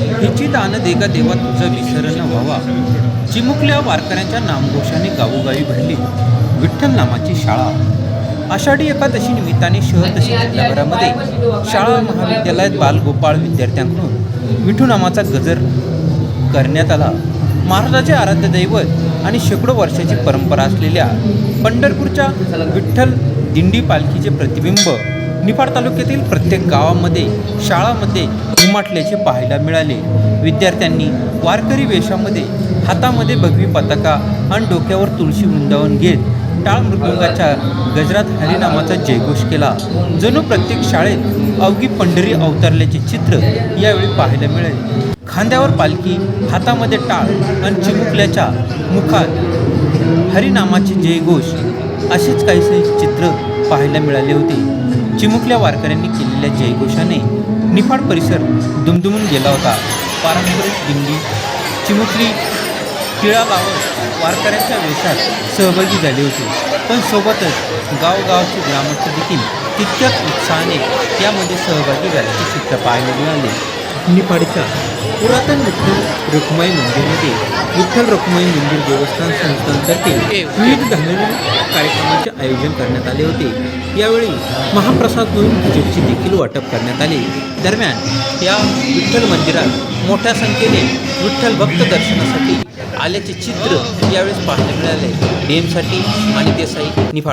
हिची दान देगा देवा तुझं विसरण व्हावा. चिमुकल्या वारकऱ्यांच्या नामघोषाने गावोगावी भरली विठ्ठल नामाची शाळा. आषाढी एकादशी निमित्ताने शहर तसेच जिल्हाभरामध्ये शाळा महाविद्यालयात बालगोपाळ विद्यार्थ्यांकडून विठू नामाचा गजर करण्यात आला. महाराजाचे आराध्य दैवत आणि शेकडो वर्षाची परंपरा असलेल्या पंढरपूरच्या विठ्ठल दिंडी पालखीचे प्रतिबिंब निफाड तालुक्यातील प्रत्येक गावामध्ये शाळामध्ये उमाटल्याचे पाहायला मिळाले. विद्यार्थ्यांनी वारकरी वेशामध्ये हातामध्ये भगवी पताका आणि डोक्यावर तुळशी वृंदावन घेत टाळ मृदुंगाच्या गजरात हरिनामाचा जयघोष केला. जणू प्रत्येक शाळेत अवघी पंढरी अवतरल्याचे चित्र यावेळी पाहायला मिळाले. खांद्यावर पालखी हातामध्ये टाळ आणि चिमुकल्याच्या मुखात हरिनामाचे जयघोष असेच काहीसे चित्र पाहायला मिळाले होते. चिमुकल्या वारकऱ्यांनी केलेल्या जयघोषाने निफाड परिसर दुमदुमून गेला होता. पारंपरिक दिंडी चिमुकली टिळा लावत वारकऱ्यांच्या वेशात सहभागी झाले होते. पण सोबतच गावगावचे ग्रामस्थ देखील तितक्याच उत्साहाने यामध्ये सहभागी झाल्याचे चित्र पाहायला मिळाले. निफाडच्या पुरातन विठ्ठल रुक्माई मंदिरमध्ये विठ्ठल रुक्माई मंदिर देवस्थान संस्थांतर्फे विविध धार्मिक कार्यक्रमाचे आयोजन करण्यात आले होते. यावेळी महाप्रसाद म्हणून खिचडीचे देखील वाटप करण्यात आले. दरम्यान या विठ्ठल मंदिरात मोठ्या संख्येने विठ्ठल भक्त दर्शनासाठी आल्याचे चित्र यावेळेस पाहायला मिळाले. डेमसाठी आणि देसाई निफाड